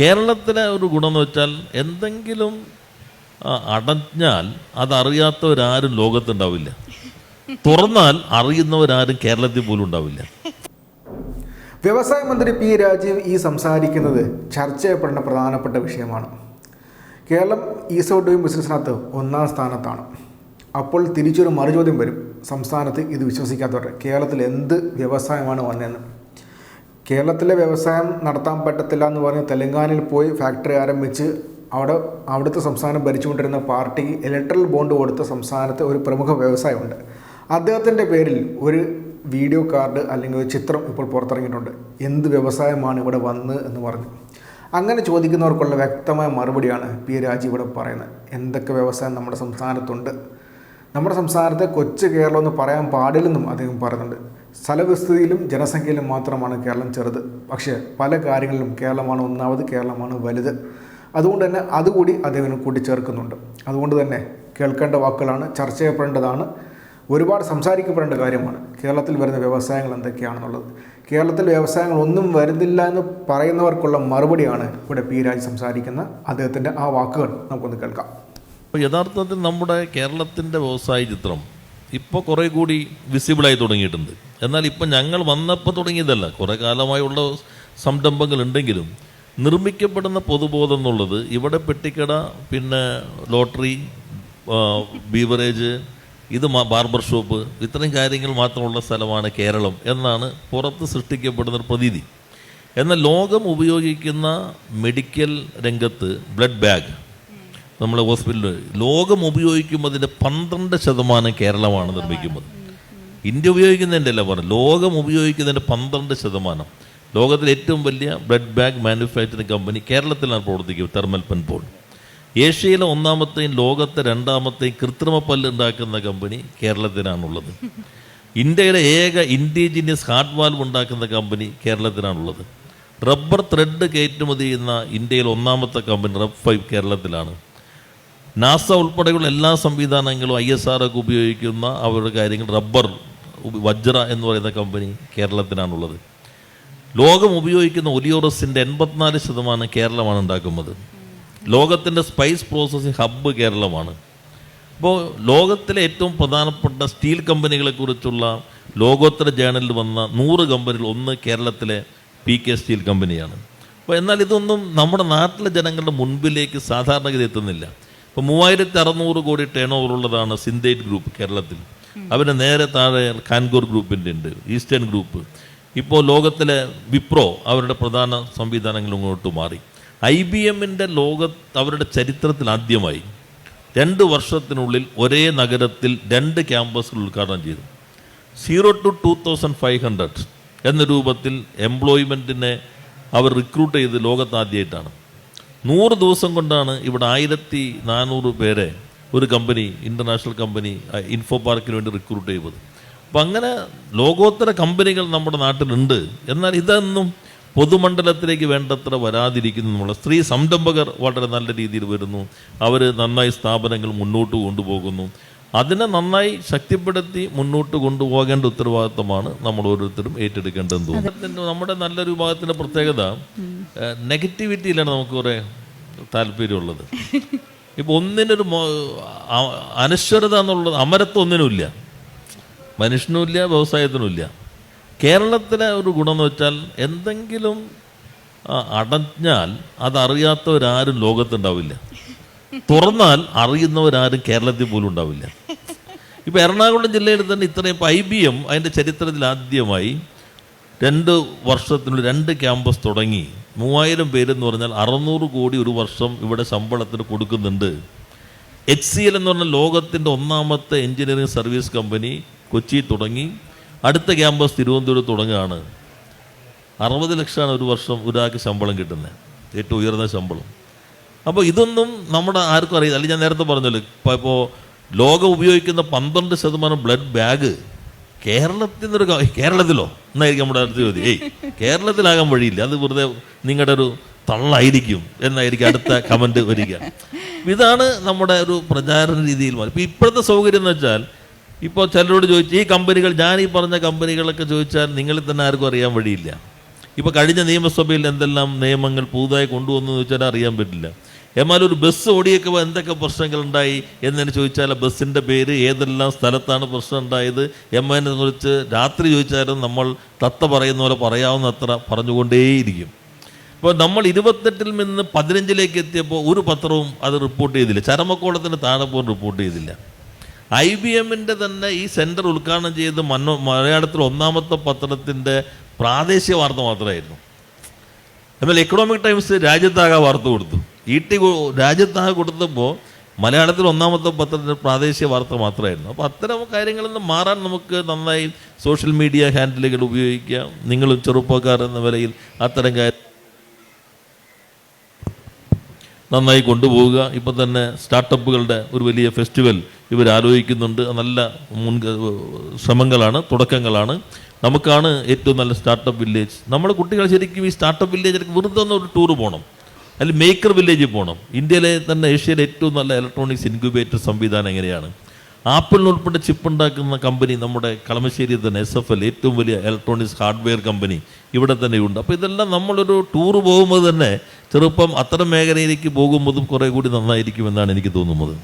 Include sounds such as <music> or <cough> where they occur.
കേരളത്തിലെ ഒരു ഗുണം ഗുണമെന്ന് വെച്ചാൽ എന്തെങ്കിലും അടഞ്ഞാൽ അതറിയാത്തവരാരും ലോകത്തുണ്ടാവില്ല. തുറന്നാൽ അറിയുന്നവരാരും കേരളത്തിൽ പോലും ഉണ്ടാവില്ല. വ്യവസായ മന്ത്രി പി രാജീവ് ഈ സംസാരിക്കുന്നത് ചർച്ച ചെയ്യപ്പെടുന്ന പ്രധാനപ്പെട്ട വിഷയമാണ്. കേരളം ഈസ് ഓഫ് ഡൂയിങ് ബിസിനസ്സിനകത്ത് ഒന്നാം സ്ഥാനത്താണ്. അപ്പോൾ തിരിച്ചൊരു മറുചോദ്യം വരും. സംസ്ഥാനത്ത് ഇത് വിശ്വസിക്കാത്തവർ കേരളത്തിൽ എന്ത് വ്യവസായമാണ് വന്നതെന്ന്. കേരളത്തിലെ വ്യവസായം നടത്താൻ പറ്റത്തില്ല എന്ന് പറഞ്ഞ് തെലങ്കാനയിൽ പോയി ഫാക്ടറി ആരംഭിച്ച് അവിടെ അവിടുത്തെ സംസ്ഥാനം ഭരിച്ചുകൊണ്ടിരുന്ന പാർട്ടി ഇലക്ട്രൽ ബോണ്ട് കൊടുത്ത സംസ്ഥാനത്തെ ഒരു പ്രമുഖ വ്യവസായമുണ്ട് അദ്ദേഹത്തിന്റെ പേരിൽ ഒരു വീഡിയോ കാർഡ് അല്ലെങ്കിൽ ഒരു ചിത്രം ഇപ്പോൾ പുറത്തിറങ്ങിയിട്ടുണ്ട്. എന്ത് വ്യവസായമാണ് ഇവിടെ വന്ന് എന്ന് പറഞ്ഞു. അങ്ങനെ ചോദിക്കുന്നവർക്കുള്ള വ്യക്തമായ മറുപടിയാണ് പി. രാജി ഇവിടെ പറയുന്നത്. എന്തൊക്കെ വ്യവസായം നമ്മുടെ സംസ്ഥാനത്തുണ്ട്? നമ്മുടെ സംസ്ഥാനത്തെ കൊച്ചു കേരളം എന്ന് പറയാൻ പാടില്ലെന്നും അദ്ദേഹം പറയുന്നുണ്ട്. സ്ഥലവിസ്തൃതിയിലും ജനസംഖ്യയിലും മാത്രമാണ് കേരളം ചെറുത്. പക്ഷേ പല കാര്യങ്ങളിലും കേരളമാണ് ഒന്നാമത് കേരളമാണ് വലുത്. അതുകൊണ്ട് തന്നെ അതുകൂടി അദ്ദേഹം കൂട്ടിച്ചേർക്കുന്നുണ്ട്. അതുകൊണ്ട് തന്നെ കേൾക്കേണ്ട വാക്കുകളാണ് ചർച്ച ചെയ്യപ്പെടേണ്ടതാണ് ഒരുപാട് സംസാരിക്കപ്പെടേണ്ട കാര്യമാണ്. കേരളത്തിൽ വരുന്ന വ്യവസായങ്ങൾ എന്തൊക്കെയാണെന്നുള്ളത്. കേരളത്തിൽ വ്യവസായങ്ങൾ ഒന്നും വരുന്നില്ല എന്ന് പറയുന്നവർക്കുള്ള മറുപടിയാണ് ഇവിടെ പി രാജ് സംസാരിക്കുന്ന അദ്ദേഹത്തിന്റെ ആ വാക്കുകൾ. നമുക്കൊന്ന് കേൾക്കാം. അപ്പോൾ യഥാർത്ഥത്തിൽ നമ്മുടെ കേരളത്തിന്റെ വ്യവസായ ചിത്രം ഇപ്പോൾ കുറേ കൂടി വിസിബിളായി തുടങ്ങിയിട്ടുണ്ട്. എന്നാൽ ഇപ്പം ഞങ്ങൾ വന്നപ്പോൾ തുടങ്ങിയതല്ല. കുറേ കാലമായുള്ള സംരംഭങ്ങൾ ഉണ്ടെങ്കിലും നിർമ്മിക്കപ്പെടുന്ന പൊതുബോധം എന്നുള്ളത് ഇവിടെ പെട്ടിക്കട പിന്നെ ലോട്ടറി ബീവറേജ് ഇത് ബാർബർ ഷോപ്പ് ഇത്രയും കാര്യങ്ങൾ മാത്രമുള്ള സ്ഥലമാണ് കേരളം എന്നാണ് പുറത്ത് സൃഷ്ടിക്കപ്പെടുന്ന ഒരു പ്രതീതി. എന്നാൽ ലോകം ഉപയോഗിക്കുന്ന മെഡിക്കൽ രംഗത്ത് ബ്ലഡ് ബാഗ് നമ്മുടെ ഹോസ്പിറ്റലിൽ ലോകം ഉപയോഗിക്കുന്നതിന്റെ പന്ത്രണ്ട് ശതമാനം കേരളമാണ് നിർമ്മിക്കുന്നത്. ഇന്ത്യ ഉപയോഗിക്കുന്നതിന്റെ അല്ല പറഞ്ഞു ലോകം ഉപയോഗിക്കുന്നതിന്റെ പന്ത്രണ്ട് ശതമാനം. ലോകത്തിലെ ഏറ്റവും വലിയ ബ്ലഡ് ബാഗ് മാനുഫാക്ചറിങ് കമ്പനി കേരളത്തിലാണ് പ്രവർത്തിക്കുന്നത് തെർമൽ പെൻപോൾ ഏഷ്യയിലെ ഒന്നാമത്തെയും ലോകത്തെ രണ്ടാമത്തെയും കൃത്രിമ പല്ല് ഉണ്ടാക്കുന്ന കമ്പനി കേരളത്തിനാണുള്ളത്. ഇന്ത്യയിലെ ഏക ഇൻഡിജിനിയസ് ഹാർട്ട് വാൽവ് ഉണ്ടാക്കുന്ന കമ്പനി കേരളത്തിലാണുള്ളത് റബ്ബർ ത്രെഡ് കയറ്റുമതി ചെയ്യുന്ന ഇന്ത്യയിലെ ഒന്നാമത്തെ കമ്പനി റബ് ഫൈവ് കേരളത്തിലാണ്. നാസ ഉൾപ്പെടെയുള്ള എല്ലാ സംവിധാനങ്ങളും ഐ എസ് ആർ ഒക്കെ ഉപയോഗിക്കുന്ന അവരുടെ കാര്യങ്ങൾ റബ്ബർ വജ്ര എന്ന് പറയുന്ന കമ്പനി കേരളത്തിനാണുള്ളത്. ലോകം ഉപയോഗിക്കുന്ന ഒലിയോറസിന്റെ എൺപത്തിനാല് ശതമാനം കേരളമാണ് ഉണ്ടാക്കുന്നത്. ലോകത്തിന്റെ സ്പൈസ് പ്രോസസ്സിംഗ് ഹബ്ബ് കേരളമാണ്. അപ്പോൾ ലോകത്തിലെ ഏറ്റവും പ്രധാനപ്പെട്ട സ്റ്റീൽ കമ്പനികളെക്കുറിച്ചുള്ള ലോകോത്തര ജേണലിൽ വന്ന നൂറ് കമ്പനികൾ ഒന്ന് കേരളത്തിലെ പി കെ സ്റ്റീൽ കമ്പനിയാണ്. അപ്പോൾ എന്നാൽ ഇതൊന്നും നമ്മുടെ നാട്ടിലെ ജനങ്ങളുടെ മുൻപിലേക്ക് സാധാരണഗതി എത്തുന്നില്ല. ഇപ്പോൾ മൂവായിരത്തി അറുന്നൂറ് കോടി ടേൺ ഓവർ ഉള്ളതാണ് സിന്തേറ്റ് ഗ്രൂപ്പ് കേരളത്തിൽ. അവരുടെ നേരെ താഴെ കാൻഗൂർ ഗ്രൂപ്പിന്റെ ഉണ്ട് ഈസ്റ്റേൺ ഗ്രൂപ്പ്. ഇപ്പോൾ ലോകത്തിലെ വിപ്രോ അവരുടെ പ്രധാന സംവിധാനങ്ങൾ ഇങ്ങോട്ട് മാറി. ഐ ബി എമ്മിന്റെ ലോക അവരുടെ ചരിത്രത്തിൽ ആദ്യമായി രണ്ട് വർഷത്തിനുള്ളിൽ ഒരേ നഗരത്തിൽ രണ്ട് ക്യാമ്പസുകൾ ഉദ്ഘാടനം ചെയ്തു. Zero two two thousand five hundred എന്ന രൂപത്തിൽ എംപ്ലോയ്മെന്റിനെ അവർ റിക്രൂട്ട് ചെയ്ത് ലോകത്താദ്യമായിട്ടാണ് നൂറ് ദിവസം കൊണ്ടാണ് ഇവിടെ ആയിരത്തി നാനൂറ് പേരെ ഒരു കമ്പനി ഇന്റർനാഷണൽ കമ്പനി ഇൻഫോ പാർക്കിന് വേണ്ടി റിക്രൂട്ട് ചെയ്തത്. അപ്പം അങ്ങനെ ലോകോത്തര കമ്പനികൾ നമ്മുടെ നാട്ടിലുണ്ട്. എന്നാൽ ഇതൊന്നും പൊതുമണ്ഡലത്തിലേക്ക് വേണ്ടത്ര വരാതിരിക്കുന്നു. എന്നുള്ള സ്ത്രീ സംരംഭകർ വളരെ നല്ല രീതിയിൽ വരുന്നു. അവർ നന്നായി സ്ഥാപനങ്ങൾ മുന്നോട്ട് കൊണ്ടുപോകുന്നു. അതിനെ നന്നായി ശക്തിപ്പെടുത്തി മുന്നോട്ട് കൊണ്ടുപോകേണ്ട ഉത്തരവാദിത്തമാണ് നമ്മൾ ഓരോരുത്തരും ഏറ്റെടുക്കേണ്ടതെന്ന് തോന്നുന്നു. നമ്മുടെ നല്ലൊരു വിഭാഗത്തിന്റെ പ്രത്യേകത നെഗറ്റിവിറ്റിയിലാണ് നമുക്ക് കുറേ താല്പര്യമുള്ളത്. <laughs> ഇപ്പോൾ ഒന്നിനൊരു അനശ്വരത എന്നുള്ളത് അമരത്വം ഒന്നിനുമില്ല മനുഷ്യനുമില്ല വ്യവസായത്തിനുമില്ല കേരളത്തിലെ ഒരു ഗുണമെന്ന് വെച്ചാൽ എന്തെങ്കിലും അടഞ്ഞാൽ അതറിയാത്തവരാരും ലോകത്തുണ്ടാവില്ല. തുറന്നാൽ അറിയുന്നവരാരും കേരളത്തിൽ പോലും ഉണ്ടാവില്ല. ഇപ്പോൾ എറണാകുളം ജില്ലയിൽ തന്നെ ഇത്രയും ഇപ്പം ഐ ബി എം അതിന്റെ ചരിത്രത്തിൽ ആദ്യമായി രണ്ട് വർഷത്തിനുള്ളിൽ രണ്ട് ക്യാമ്പസ് തുടങ്ങി. മൂവായിരം പേരെന്ന് പറഞ്ഞാൽ അറുന്നൂറ് കോടി ഒരു വർഷം ഇവിടെ ശമ്പളത്തിന് കൊടുക്കുന്നുണ്ട്. എച്ച് സി എൽ എന്ന് പറഞ്ഞ ലോകത്തിന്റെ ഒന്നാമത്തെ എഞ്ചിനീയറിംഗ് സർവീസ് കമ്പനി കൊച്ചി തുടങ്ങി. അടുത്ത ക്യാമ്പസ് തിരുവനന്തപുരത്ത് തുടങ്ങുകയാണ്. അറുപത് ലക്ഷമാണ് ഒരു വർഷം ഒരാൾക്ക് ശമ്പളം കിട്ടുന്നത്. ഏറ്റവും ഉയർന്ന ശമ്പളം. അപ്പോൾ ഇതൊന്നും നമ്മുടെ ആർക്കും അറിയില്ല. അല്ലെങ്കിൽ ഞാൻ നേരത്തെ പറഞ്ഞല്ലോ ഇപ്പോൾ ഇപ്പോൾ ലോകം ഉപയോഗിക്കുന്ന പന്ത്രണ്ട് ശതമാനം ബ്ലഡ് ബാഗ് കേരളത്തിൽ നിന്നൊരു കേരളത്തിലോ? എന്നായിരിക്കും നമ്മുടെ അടുത്ത ചോദ്യം. ഏയ് കേരളത്തിലാകാൻ വഴിയില്ല. അത് വെറുതെ നിങ്ങളുടെ ഒരു തള്ളായിരിക്കും എന്നായിരിക്കും അടുത്ത കമന്റ് വരിക. ഇതാണ് നമ്മുടെ ഒരു പ്രചാരണ രീതിയിൽ മാറി. ഇപ്പോൾ ഇപ്പോഴത്തെ സൗകര്യം എന്ന് വെച്ചാൽ ഇപ്പോൾ ചിലരോട് ചോദിച്ചു ഈ കമ്പനികൾ ഞാൻ ഈ പറഞ്ഞ കമ്പനികളൊക്കെ ചോദിച്ചാൽ നിങ്ങളിൽ തന്നെ ആർക്കും അറിയാൻ വഴിയില്ല. ഇപ്പോൾ കഴിഞ്ഞ നിയമസഭയിൽ എന്തെല്ലാം നിയമങ്ങൾ പുതുതായി കൊണ്ടുവന്നു എന്ന് ചോദിച്ചാൽ അറിയാൻ പറ്റില്ല. എന്നാൽ ഒരു ബസ് ഓടിയേക്കുമ്പോൾ എന്തൊക്കെ പ്രശ്നങ്ങളുണ്ടായി എന്ന് ചോദിച്ചാൽ ബസ്സിന്റെ പേര് ഏതെല്ലാം സ്ഥലത്താണ് പ്രശ്നം ഉണ്ടായത്? എമ്മനെ കുറിച്ച് രാത്രി ചോദിച്ചാലും നമ്മൾ തത്ത പറയുന്ന പോലെ പറയാവുന്ന അത്ര പറഞ്ഞുകൊണ്ടേയിരിക്കും. ഇപ്പോൾ നമ്മൾ ഇരുപത്തെട്ടിൽ നിന്ന് പതിനഞ്ചിലേക്ക് എത്തിയപ്പോൾ ഒരു പത്രവും അത് റിപ്പോർട്ട് ചെയ്തില്ല. ചരമക്കോളത്തിന് താഴെ പോലും റിപ്പോർട്ട് ചെയ്തില്ല. ഐ ബി എമ്മിന്റെ തന്നെ ഈ സെന്റർ ഉദ്ഘാടനം ചെയ്ത് മനോ മലയാളത്തിൽ ഒന്നാമത്തെ പത്രത്തിന്റെ പ്രാദേശിക വാർത്ത മാത്രമായിരുന്നു. എന്നാൽ എക്കണോമിക് ടൈംസ് രാജ്യത്താകെ വാർത്ത കൊടുത്തു. ഇ ടി രാജ്യത്താകെ കൊടുത്തപ്പോൾ മലയാളത്തിൽ ഒന്നാമത്തെ പത്രത്തിന്റെ പ്രാദേശിക വാർത്ത മാത്രമായിരുന്നു. അപ്പോൾ അത്തരം കാര്യങ്ങളിൽ നിന്ന് മാറാൻ നമുക്ക് നന്നായി സോഷ്യൽ മീഡിയ ഹാൻഡിലുകൾ ഉപയോഗിക്കാം. നിങ്ങളും ചെറുപ്പക്കാർ എന്ന നിലയിൽ അത്തരം കാര്യം നന്നായി കൊണ്ടുപോവുക. ഇപ്പം തന്നെ സ്റ്റാർട്ടപ്പുകളുടെ ഒരു വലിയ ഫെസ്റ്റിവൽ ഇവർ ആലോചിക്കുന്നുണ്ട്. നല്ല മുൻ ശ്രമങ്ങളാണ് തുടക്കങ്ങളാണ്. നമുക്കാണ് ഏറ്റവും നല്ല സ്റ്റാർട്ടപ്പ് വില്ലേജ്. നമ്മുടെ കുട്ടികൾ ശരിക്കും ഈ സ്റ്റാർട്ടപ്പ് വില്ലേജിലേക്ക് വെറുതെ ഒന്ന് ഒരു ടൂർ പോകണം അല്ലെങ്കിൽ മേക്കർ വില്ലേജിൽ പോകണം ഇന്ത്യയിലെ തന്നെ ഏഷ്യയിലെ ഏറ്റവും നല്ല ഇലക്ട്രോണിക്സ് ഇൻക്യുബേറ്റർ സംവിധാനം എങ്ങനെയാണ്? ആപ്പിളിന് ഉൾപ്പെടെ ചിപ്പ് ഉണ്ടാക്കുന്ന കമ്പനി നമ്മുടെ കളമശ്ശേരി തന്നെ എസ് എഫ് എൽ ഏറ്റവും വലിയ ഇലക്ട്രോണിക്സ് ഹാർഡ്വെയർ കമ്പനി ഇവിടെ തന്നെയുണ്ട് അപ്പോൾ ഇതെല്ലാം നമ്മളൊരു ടൂർ പോകുമ്പോൾ തന്നെ ചെറുപ്പം അത്തരം മേഖലയിലേക്ക് പോകുമ്പോഴും കുറേ കൂടി നന്നായിരിക്കുമെന്നാണ് എനിക്ക് തോന്നുന്നത്.